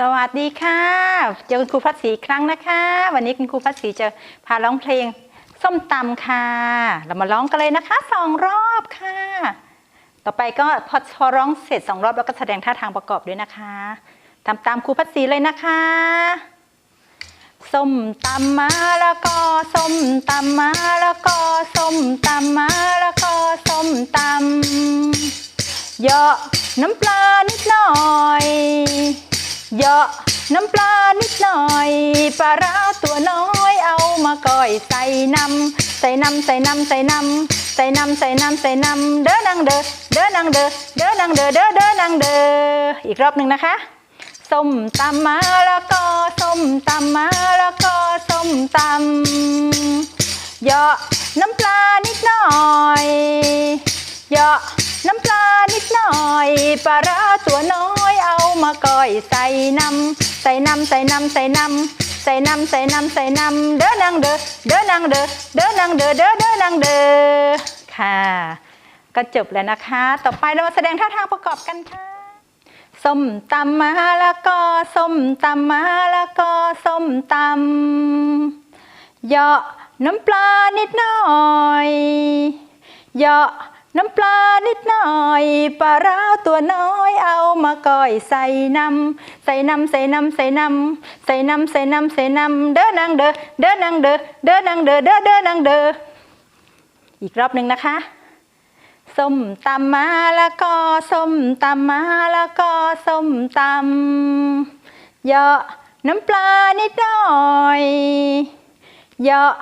สวัสดีค่ะ เจอคุณครูพัดศรีครั้งนะคะ วันนี้คุณครูพัดศรีจะพาร้องเพลงส้มตำค่ะ เรามาร้องกันเลยนะคะสองรอบค่ะ ต่อไปก็พอพอร้องเสร็จสองรอบแล้วก็แสดงท่าทางประกอบด้วยนะคะทำตามครูพัดศรีเลยนะคะส้มตำมาแล้วก็ส้มตำมาแล้วก็ส้มตำมา มตำเยาะน้ำปลานิดหน่อยเยาะน้ำปลานิดหน่อยปลาร้าตัวน้อยเอามาก่อยใส่น้ำใส่น้ำใส่น้ำใส่น้ำใส่น้ำใส่น้ำใส่น้ำเด้อนางเด้อเด้อนางเด้อเด้อนางเด้อเด้อเด้อนางเด้ออีกรอบหนึ่งนะคะส้มตำมาแล้วก็ส้มตำมาแล้วก็ส้มตำเยาะน้ำปลานิดหน่อย เหยาะน้ำปลานิดหน่อยปลาร้าตัวน้อยเอามาก่อยใส่น้ำใส่น้ำใส่น้ำใส่น้ำใส่น้ำใส่น้ำใส่น้ำเด้อนางเด้อเด้อนางเด้อเด้อนางเด้อเด้อเด้อนางเด้อค่ะ ก็จบแล้วนะคะ ต่อไปเรามาแสดงท่าทางประกอบกันค่ะส้มตำมาแล้วก็ส้มตำมาแล้วก็ส้มตำเหยาะน้ำปลานิดหน่อยเหยาะ น้ำปลานิดหน่อยปลาร้าตัวน้อยเอามาก่อยใส่น้ำใส่น้ำใส่น้ำใส่น้ำใส่น้ำใส่น้ำใส่น้ำเด้อนางเด้อเด้อนางเด้อเด้อนางเด้อเด้อเด้อนางเด้ออีกรอบหนึ่งนะคะส้มตำมาแล้วก็ส้มตำมาแล้วก็ส้มตำเยาะน้ำปลานิดหน่อยเยาะ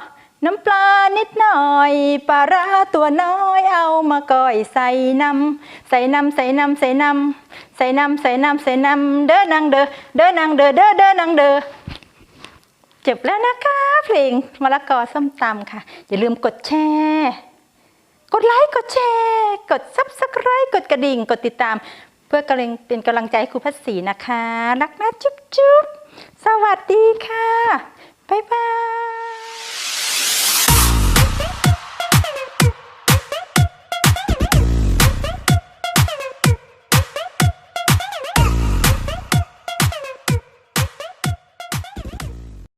น้ำปลานิดหน่อยปลาร้าตัวน้อยเอามาก่อยใส่น้ำใส่น้ำใส่น้ำใส่น้ำใส่น้ำใส่น้ำใส่น้ำเด้อนางเด้อเด้อนางเด้อเด้อเด้อนางเด้อจบแล้วนะคะเพลงมะละกอส้มตำค่ะ อย่าลืมกดแชร์กดไลค์กดแชร์กด Subscribe กดกระดิ่งกดติดตาม เพื่อกำลังเป็นกำลังใจให้ครูพัศสีนะคะ รักนะจุ๊บจุ๊บสวัสดีค่ะ